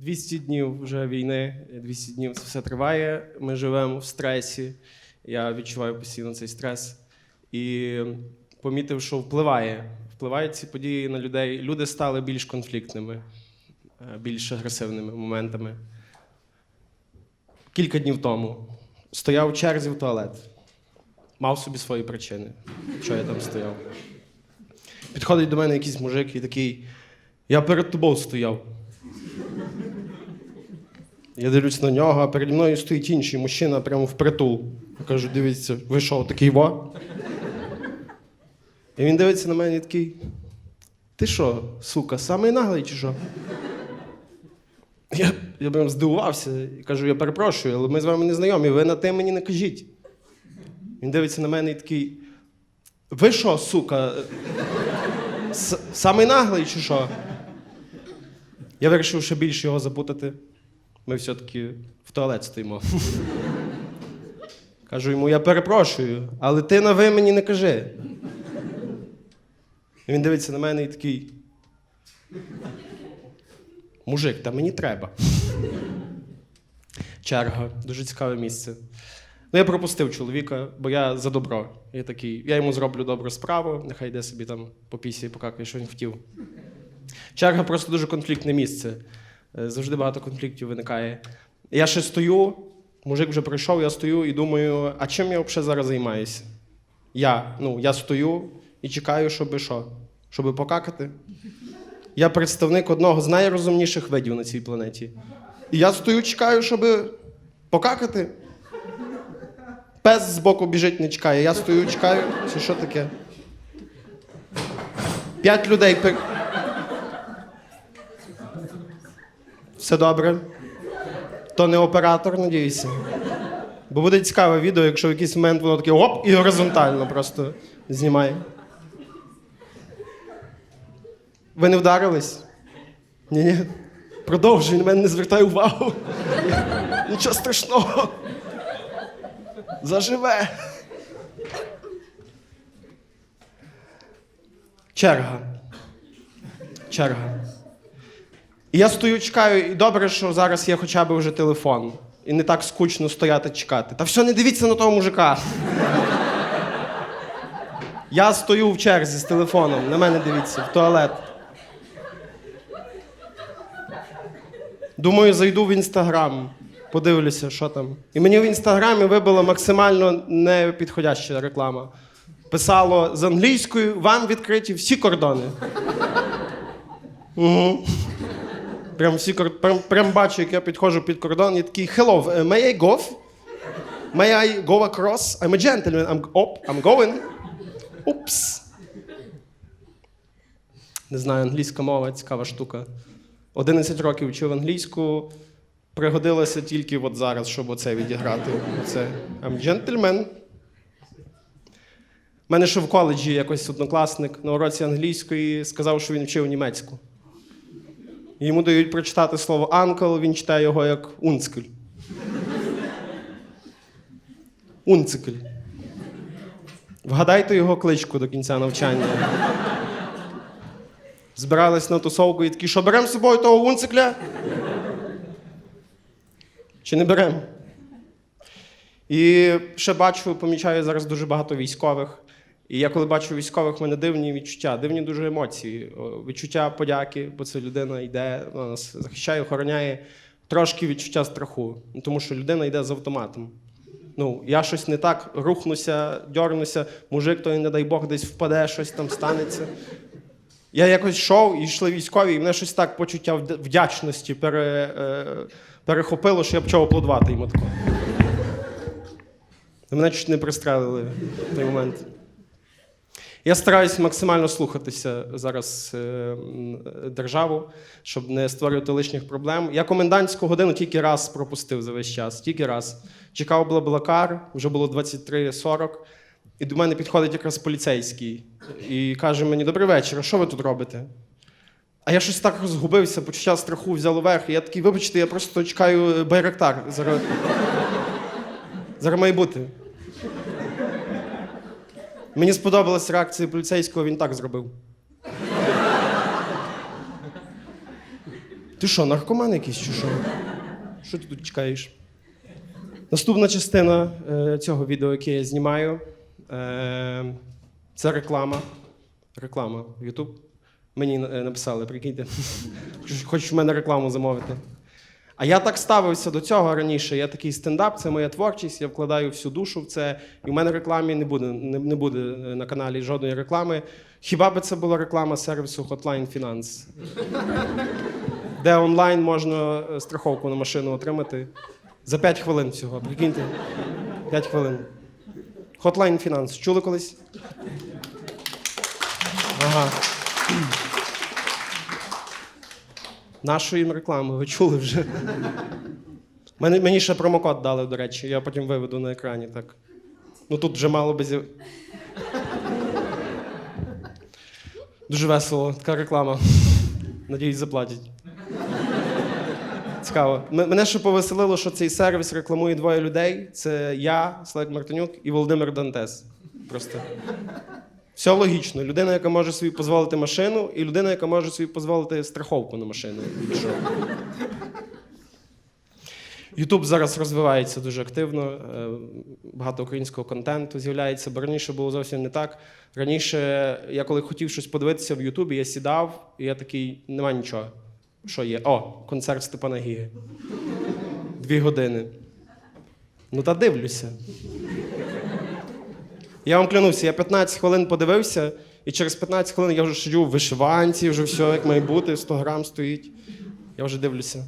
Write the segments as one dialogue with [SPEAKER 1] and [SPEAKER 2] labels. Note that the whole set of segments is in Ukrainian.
[SPEAKER 1] 200 днів вже війни, 200 днів це все триває. Ми живемо в стресі. Я відчуваю постійно цей стрес. І помітив, що впливає. Впливають ці події на людей. Люди стали більш конфліктними, е, більш агресивними моментами. Кілька днів тому стояв у черзі в туалет. Мав собі свої причини, що я там стояв. Підходить до мене якийсь мужик і такий: я перед тобою стояв. Я дивлюсь на нього, а переді мною стоїть інший мужчина прямо впритул. Я кажу, дивіться, ви що, такий во? І він дивиться на мене і такий. Ти що, сука, самий наглий чи що? Я, я прям здивувався і кажу, я перепрошую, але ми з вами не знайомі, ви на те мені не кажіть. Він дивиться на мене і такий. Ви що, сука? С- самий наглий чи що? Я вирішив ще більше його запутати. Ми все-таки в туалет стоїмо. Кажу йому, я перепрошую, але ти на ви мені не кажи. І він дивиться на мене і такий. Мужик, та мені треба. Черга, дуже цікаве місце. Ну, я пропустив чоловіка, бо я за добро. Я такий, я йому зроблю добру справу, нехай йде собі там по пісі, покакає, що він хотів. Черга просто дуже конфліктне місце. Е, Завжди багато конфліктів виникає. Я ще стою, мужик вже прийшов, я стою і думаю, а чим я взагалі зараз займаюся? Я, ну, я стою і чекаю, щоб що? Щоб покакати. Я представник одного з найрозумніших видів на цій планеті. І я стою, чекаю, щоб покакати. Пес збоку біжить, не чекає. Я стою, чекаю. Це що таке? П'ять людей. Все добре. То не оператор, надіюся. Бо буде цікаве відео, якщо в якийсь момент воно таке оп, і горизонтально просто знімає. Ви не вдарились? Ні, ні. Продовжуй, на мене не звертай увагу. Нічого страшного. Заживе. Черга. Черга. І я стою, чекаю, і добре, що зараз є хоча б вже телефон. І не так скучно стояти чекати. Та все, не дивіться на того мужика. Я стою в черзі з телефоном, на мене дивіться, в туалет. Думаю, зайду в інстаграм, подивлюся, що там. І мені в інстаграмі вибила максимально непідходяща реклама. Писало з англійською: вам відкриті всі кордони. Угу. Прям, всі, прям, прям бачу, як я підходжу під кордон і такий Hello, uh, may I go? May I go across? I'm a gentleman. I'm, op, I'm going. Упс. Не знаю, англійська мова цікава штука. 11 років вчив англійську, пригодилося тільки от зараз, щоб оце відіграти. Оце I'm gentleman. У мене ще в коледжі якось однокласник на уроці англійської сказав, що він вчив німецьку. Йому дають прочитати слово анкл, він читає його як унцкель. Унцикель. Вгадайте його кличку до кінця навчання. Збирались на тусовку і такі, що беремо з собою того унцикля? Чи не беремо? І ще бачу, помічаю зараз дуже багато військових. І я коли бачу військових, в мене дивні відчуття, дивні дуже емоції. Відчуття подяки, бо це людина йде, вона нас захищає, охороняє. Трошки відчуття страху, тому що людина йде з автоматом. Ну, я щось не так рухнуся, дьорнуся, мужик той, не дай Бог, десь впаде, щось там станеться. Я якось йшов і йшли військові, і мене щось так почуття вдячності пере, е, перехопило, що я почав аплодувати йому тако. Мене чуть не пристрелили в той момент. Я стараюся максимально слухатися зараз е, державу, щоб не створювати лишніх проблем. Я комендантську годину тільки раз пропустив за весь час, тільки раз. Чекав Блаблакар, вже було 23.40, і до мене підходить якраз поліцейський і каже мені: Добрий вечір, а що ви тут робите? А я щось так розгубився, почуття страху взяло верх. І я такий, вибачте, я просто чекаю Байрактар. Зараз, зараз має бути. Мені сподобалась реакція поліцейського, він так зробив. Ти що, наркоман якийсь чи що? Що ти тут чекаєш? Наступна частина е, цього відео, яке я знімаю, е, це реклама. Реклама YouTube. Мені е, написали, прикиньте, Хоч- хочеш в мене рекламу замовити. А я так ставився до цього раніше. Я такий стендап, це моя творчість, я вкладаю всю душу в це. І в мене рекламі не буде, не, не буде е, на каналі жодної реклами. Хіба би це була реклама сервісу Hotline Finance, де онлайн можна е, страховку на машину отримати за 5 хвилин всього. Прикиньте. 5 хвилин. Hotline Finance. Чули колись? Ага. Нашу їм рекламу, ви чули вже. Мені, ще промокод дали, до речі, я потім виведу на екрані так. Ну тут вже мало би. Дуже весело, така реклама. Надіюсь, заплатять. Цікаво. Мене ще повеселило, що цей сервіс рекламує двоє людей: це я, Слайк Мартинюк, і Володимир Дантес. Просто. Все логічно. Людина, яка може собі дозволити машину, і людина, яка може собі дозволити страховку на машину. Ютуб зараз розвивається дуже активно. е, Багато українського контенту з'являється, бо раніше було зовсім не так. Раніше, я коли хотів щось подивитися в Ютубі, я сідав, і я такий, нема нічого. Що є? О, концерт Степана Гіги. Дві години. Ну та дивлюся. Я вам клянуся, я 15 хвилин подивився, і через 15 хвилин я вже сиджу в вишиванці, вже все як має бути, 100 грам стоїть. Я вже дивлюся.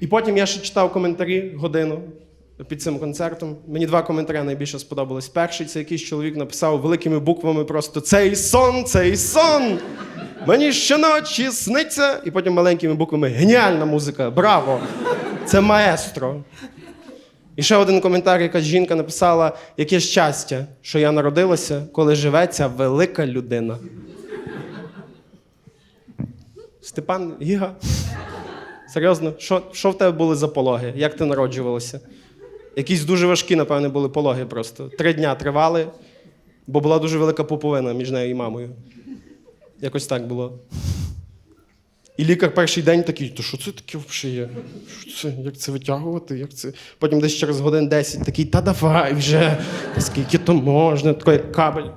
[SPEAKER 1] І потім я ще читав коментарі годину під цим концертом. Мені два коментарі найбільше сподобались. Перший це якийсь чоловік написав великими буквами просто цей сон, цей сон. Мені щоночі сниться. І потім маленькими буквами геніальна музика, браво! Це маестро. І ще один коментар, якась жінка написала: яке щастя, що я народилася, коли живе ця велика людина. Степан Гіга. Серйозно, що, що в тебе були за пологи? Як ти народжувалася? Якісь дуже важкі, напевне, були пологи просто. Три дня тривали, бо була дуже велика пуповина між нею і мамою. Якось так було. І лікар перший день такий, то що це таке взагалі є? Це? Як це витягувати? Як це? Потім десь через годин 10 такий, та давай вже, та скільки то можна, такий кабель.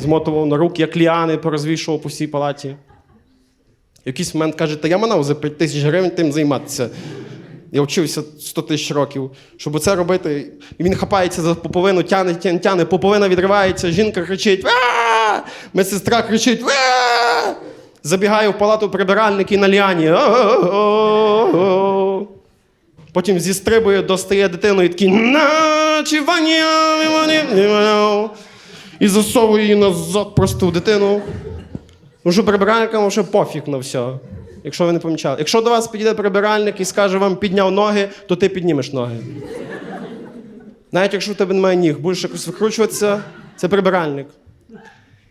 [SPEAKER 1] Змотував на руки, як ліани порозвішував по всій палаті. Якийсь момент каже, та я манав за 5 тисяч гривень тим займатися. Я вчився 100 тисяч років, щоб це робити. І він хапається за поповину, тяне, тяне, тяне, поповина відривається, жінка кричить: медсестра кричить. Забігає в палату прибиральник на ліані. Потім зістрибує, достає дитину і такий «На, і засовує її назад просто в дитину. Ну, прибиральникам вже пофіг на все. Якщо ви не помічали. Якщо до вас підійде прибиральник і скаже вам підняв ноги, то ти піднімеш ноги. Навіть якщо в тебе немає ніг, будеш якось викручуватися, це прибиральник.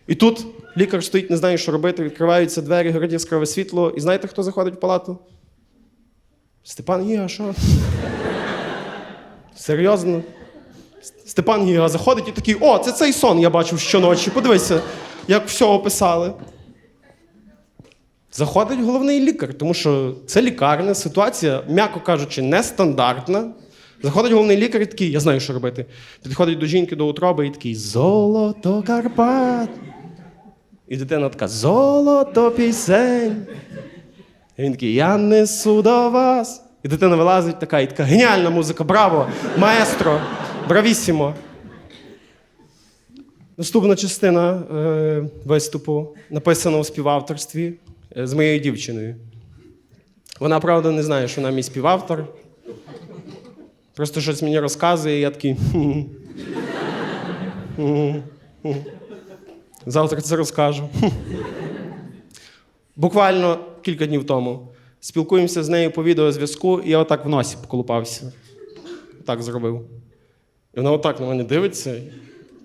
[SPEAKER 1] І тут лікар стоїть, не знає, що робити, відкриваються двері, горить яскраве світло. І знаєте, хто заходить в палату? Степан Гіга, що? Серйозно? Степан Гіга заходить і такий: о, це цей сон я бачив щоночі. Подивися, як все описали. Заходить головний лікар, тому що це лікарня, ситуація, м'яко кажучи, нестандартна. Заходить головний лікар і такий, я знаю, що робити. Підходить до жінки до утроби і такий Золото Карпат. І дитина така Золото пісень. І він такий, я несу до вас. І дитина вилазить така, і така геніальна музика, браво! Маестро! Бравісімо! Наступна частина е, виступу написана у співавторстві е, з моєю дівчиною. Вона, правда, не знає, що вона мій співавтор. Просто щось мені розказує, і я такий. «Хм. Хм. Хм. Завтра це розкажу. Буквально кілька днів тому спілкуємося з нею по відеозв'язку, і я отак в носі поколупався. Так зробив. І вона отак на мене дивиться.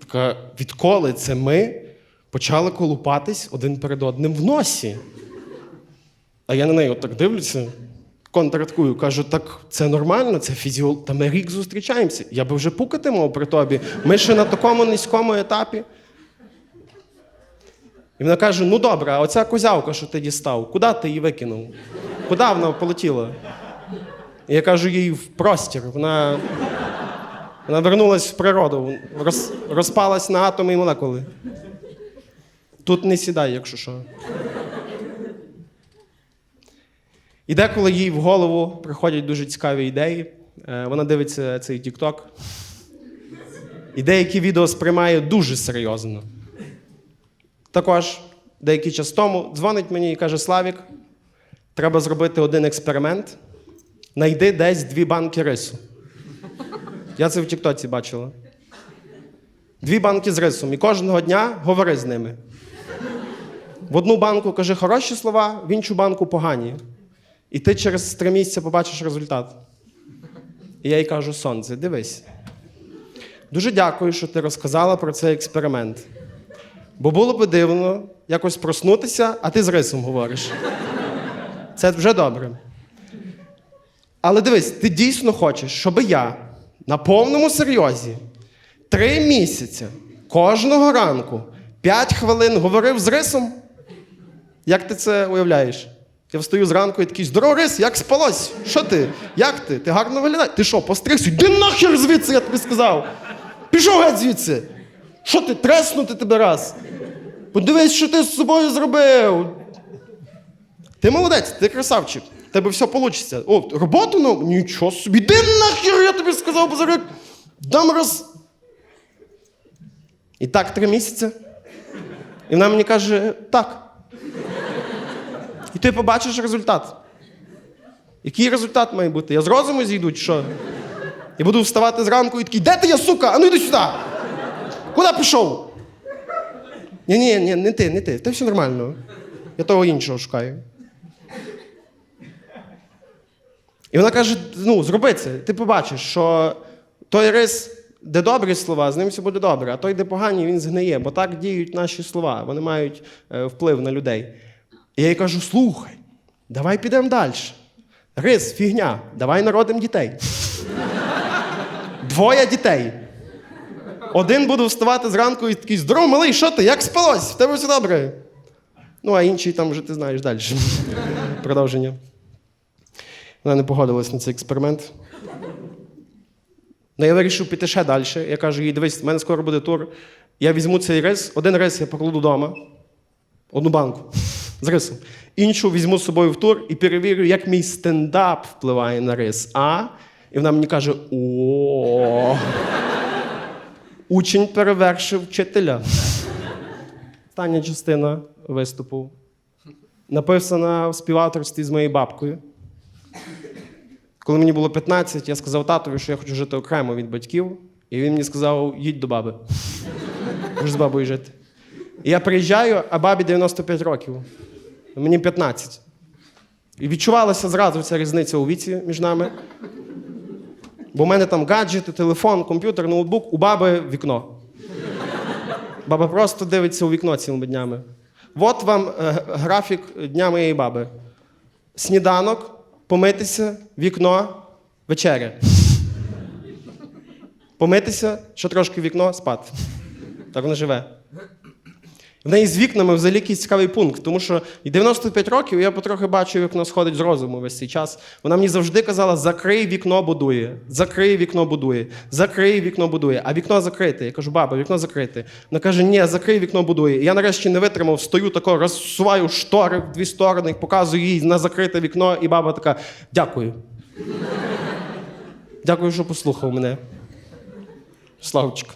[SPEAKER 1] Така, відколи це ми почали колупатись один перед одним в носі. А я на неї отак дивлюся, контратакую, кажу, так це нормально, це фізіол. Та ми рік зустрічаємося. Я би вже пукати мав при тобі. Ми ще на такому низькому етапі. І вона каже: ну добре, а оця козявка, що ти дістав, куди ти її викинув? Куди вона полетіла? І я кажу їй в простір. Вона, вона вернулась в природу, роз, розпалась на атоми і молекули. Тут не сідай, якщо що. І деколи їй в голову приходять дуже цікаві ідеї. Е, Вона дивиться цей TikTok. І деякі відео сприймає дуже серйозно. Також деякий час тому дзвонить мені і каже: Славік, треба зробити один експеримент. Найди десь дві банки рису. Я це в Тіктоці бачила. Дві банки з рисом. І кожного дня говори з ними. В одну банку кажи хороші слова, в іншу банку погані. І ти через три місяці побачиш результат. І я їй кажу: сонце, дивись. Дуже дякую, що ти розказала про цей експеримент. Бо було б дивно якось проснутися, а ти з рисом говориш. Це вже добре. Але дивись, ти дійсно хочеш, щоб я на повному серйозі три місяці кожного ранку п'ять хвилин говорив з рисом? Як ти це уявляєш? Я встаю зранку і такий, здорово, рис, як спалось? Що ти? Як ти? Ти гарно виглядаєш? Ти що, постригся? Йди нахер звідси, я тобі сказав. Пішов геть звідси. Що ти, треснути тебе раз? Подивись, що ти з собою зробив. Ти молодець, ти красавчик. Тебе все вийде. О, роботу ну, нічого собі. Іди нахер, я тобі сказав, бо зараз дам раз. І так три місяці. І вона мені каже, так. І ти побачиш результат. Який результат має бути? Я з розуму зійду, чи що? І буду вставати зранку і такий, де ти я, сука? А ну йди сюди! Куди пішов? Ні, ні, ні, не ти, не ти. Ти все нормально. Я того іншого шукаю. І вона каже: ну, зроби це. Ти побачиш, що той рис, де добрі слова, з ним все буде добре, а той, де погані, він згниє. Бо так діють наші слова. Вони мають е, вплив на людей. І я їй кажу: слухай, давай підемо далі. Рис, фігня, давай народимо дітей. Двоє дітей. Один буде вставати зранку і такий, здорово, малий, що ти? Як спалось? В тебе все добре. Ну, а інший там вже ти знаєш далі. Продовження. Вона не погодилась на цей експеримент. Ну, я вирішив піти ще далі. Я кажу, їй, дивись, в мене скоро буде тур. Я візьму цей рис, один рис я покладу вдома, одну банку з рисом. Іншу візьму з собою в тур і перевірю, як мій стендап впливає на рис. А? І вона мені каже: о. Учень перевершив вчителя. Остання частина виступу. Написана в співавторстві з моєю бабкою. Коли мені було 15, я сказав татові, що я хочу жити окремо від батьків, і він мені сказав: їдь до баби. Можеш з бабою жити. І я приїжджаю, а бабі 95 років. Мені 15. І відчувалася зразу ця різниця у віці між нами. Бо в мене там гаджети, телефон, комп'ютер, ноутбук, у баби вікно. Баба просто дивиться у вікно цілими днями. От вам е, графік дня моєї баби. Сніданок, помитися, вікно, вечеря. Помитися, ще трошки вікно, спати. Так вона живе. В неї з вікнами взагалі якийсь цікавий пункт, тому що і 95 років я потрохи бачу, як вона сходить з розуму весь цей час. Вона мені завжди казала: закрий вікно будує, закрий вікно будує, закрий вікно будує, а вікно закрите. Я кажу, баба, вікно закрите. Вона каже, ні, закрий вікно будує. І я нарешті не витримав, стою тако, розсуваю штори в дві сторони, показую їй на закрите вікно, і баба така: дякую. Дякую, що послухав мене. Славчик.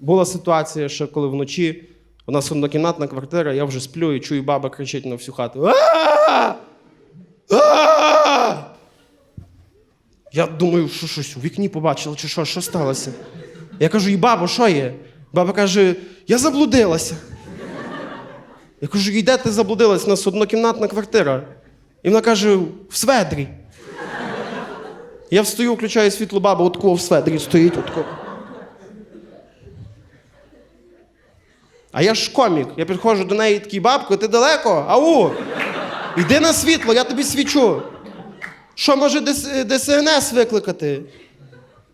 [SPEAKER 1] Була ситуація, що коли вночі у нас однокімнатна квартира, я вже сплю і чую, баба кричить на всю хату. Я думаю, що щось у вікні побачила, чи що, що сталося? Я кажу, і бабо, що є? Баба каже, я заблудилася. Я кажу, і де ти заблудилась? У нас однокімнатна квартира. І вона каже, в сведрі. Я встаю, включаю світло, баба отко в сведрі стоїть. Отко. А я ж комік. Я підходжу до неї такий, бабко, ти далеко? Ау! Йди на світло, я тобі свічу. Що може ДСНС викликати?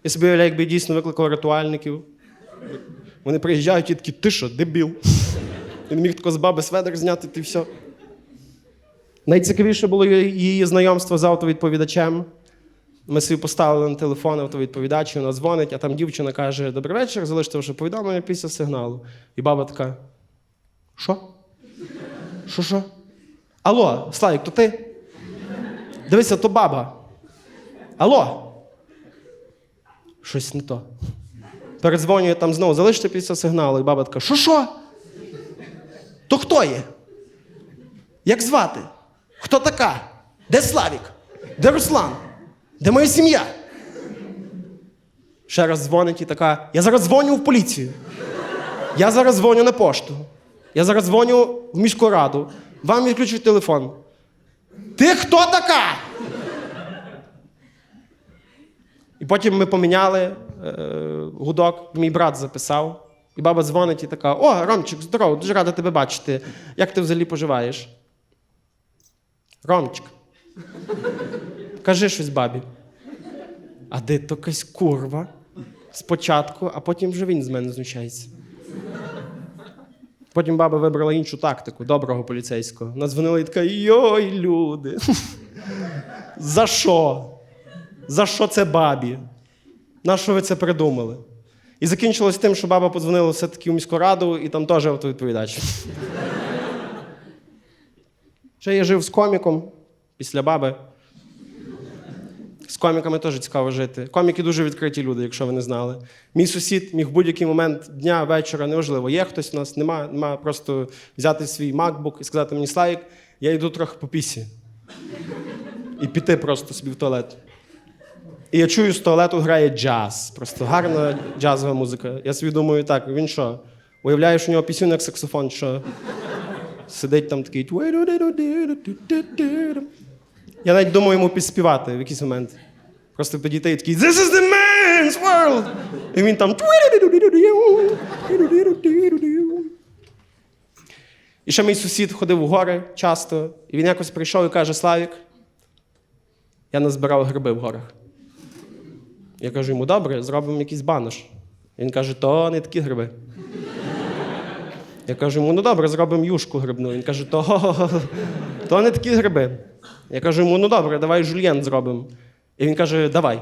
[SPEAKER 1] Я собі уявляю, якби дійсно викликав ритуальників. Вони приїжджають і такі, ти що, дебіл? Він міг тако з баби сведер зняти, ти все. Найцікавіше було її знайомство з автовідповідачем. Ми собі поставили на телефон автовідповідач, вона дзвонить, а там дівчина каже: Добрий вечір, залиште ваше повідомлення після сигналу. І баба така: Що? Що, що? Алло, Славік, то ти? Дивися, то баба. Алло. Щось не то. Передзвонює там знову, залиште після сигналу, і баба така: Що, що? То хто є? Як звати? Хто така? Де Славік? Де Руслан? Де моя сім'я? Ще раз дзвонить і така: Я зараз дзвоню в поліцію. Я зараз дзвоню на пошту. Я зараз дзвоню в міську раду. Вам відключать телефон. Ти хто така? І потім ми поміняли е, гудок, мій брат записав. І баба дзвонить і така: О, Ромчик, здорово, дуже рада тебе бачити. Як ти взагалі поживаєш? Ромчик. Кажи щось бабі. А де то якась курва? Спочатку, а потім вже він з мене знущається. Потім баба вибрала іншу тактику доброго поліцейського. Надзвонила і така: Йой, люди. За що? За що це бабі? На що ви це придумали? І закінчилось тим, що баба подзвонила все-таки у міську раду, і там теж автовідповідач. Ще я жив з коміком після баби. З коміками теж цікаво жити. Коміки дуже відкриті люди, якщо ви не знали. Мій сусід міг в будь-який момент дня, вечора, неважливо, є хтось у нас, нема, нема просто взяти свій MacBook і сказати мені Славік, я йду трохи по пісі. І піти просто собі в туалет. І я чую, з туалету грає джаз. Просто гарна джазова музика. Я собі думаю, так, він що? Уявляєш, у нього пісню як саксофон, що сидить там такий. Я навіть думаю йому підспівати в якийсь момент. Просто підійти і такий This is the man's world! І він там. І ще мій сусід ходив у гори часто, і він якось прийшов і каже: Славік, я назбирав гриби в горах. Я кажу йому, добре, зробимо якийсь банош. Він каже, то не такі гриби. Я кажу йому, ну добре, зробимо юшку грибну. Він каже, то, то не такі гриби. Я кажу йому, ну добре, давай жульєн зробимо. І він каже, давай.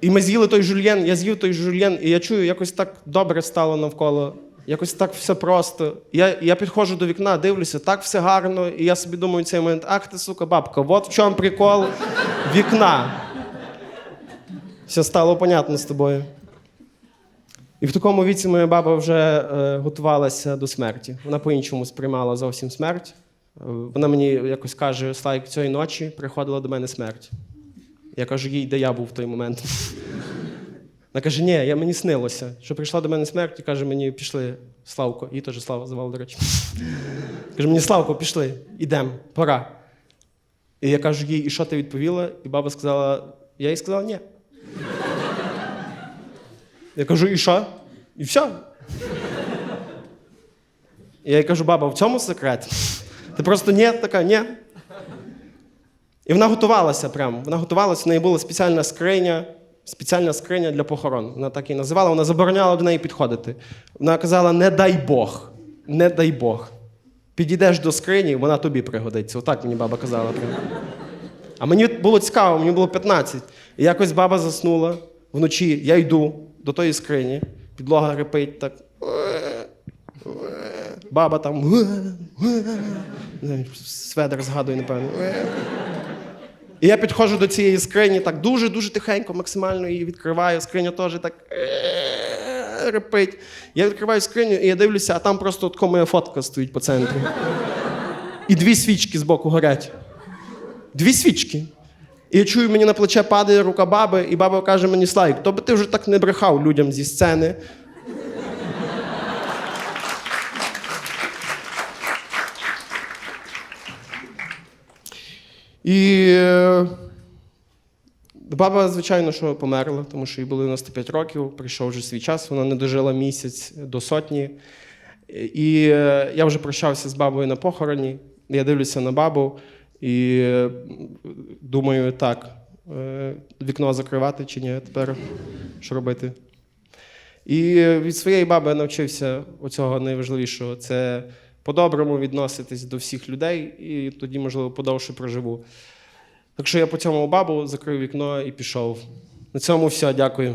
[SPEAKER 1] І ми з'їли той жульєн, я з'їв той жульєн, і я чую, якось так добре стало навколо. Якось так все просто. Я я підходжу до вікна, дивлюся, так все гарно, і я собі думаю, цей момент, ах ти, сука, бабка, от в чому прикол вікна. Все стало понятно з тобою. І в такому віці моя баба вже е, готувалася до смерті. Вона по-іншому сприймала зовсім смерть. Е, Вона мені якось каже, Слайк, цієї ночі приходила до мене смерть. Я кажу, їй, де я був в той момент. Вона каже, ні, я мені снилося, що прийшла до мене смерть і каже, мені пішли, Славко, її теж Слава звали, до речі. Каже, мені Славко, пішли, ідемо, пора. І я кажу їй, і що ти відповіла? І баба сказала, я їй сказала, ні. Я кажу, і що? І все. Я їй кажу, баба, в цьому секрет? Ти просто ні, така, ні. І вона готувалася прямо. Вона готувалася, в неї була спеціальна скриня, спеціальна скриня для похорон. Вона так і називала, вона забороняла до неї підходити. Вона казала: не дай Бог, не дай Бог. Підійдеш до скрині, вона тобі пригодиться. Отак мені баба казала. прямо. А мені було цікаво, мені було 15. І якось баба заснула вночі, я йду до тої скрині, підлога репить так. Баба там. Сведер згадує, напевно. І я підходжу до цієї скрині так дуже-дуже тихенько, максимально її відкриваю. Скриня теж так репить. Я відкриваю скриню і я дивлюся, а там просто така моя фотка стоїть по центрі. І дві свічки збоку горять. Дві свічки. І я чую, мені на плече падає рука баби, і баба каже мені, Славік, то би ти вже так не брехав людям зі сцени. І е, баба, звичайно, що померла, тому що їй було 95 років, прийшов вже свій час, вона не дожила місяць до сотні. І е, я вже прощався з бабою на похороні. Я дивлюся на бабу і думаю, так, е, вікно закривати чи ні, тепер що робити. І від своєї баби я навчився оцього найважливішого це по-доброму відноситись до всіх людей, і тоді, можливо, подовше проживу. Так що я по цьому бабу закрив вікно і пішов. На цьому все, дякую.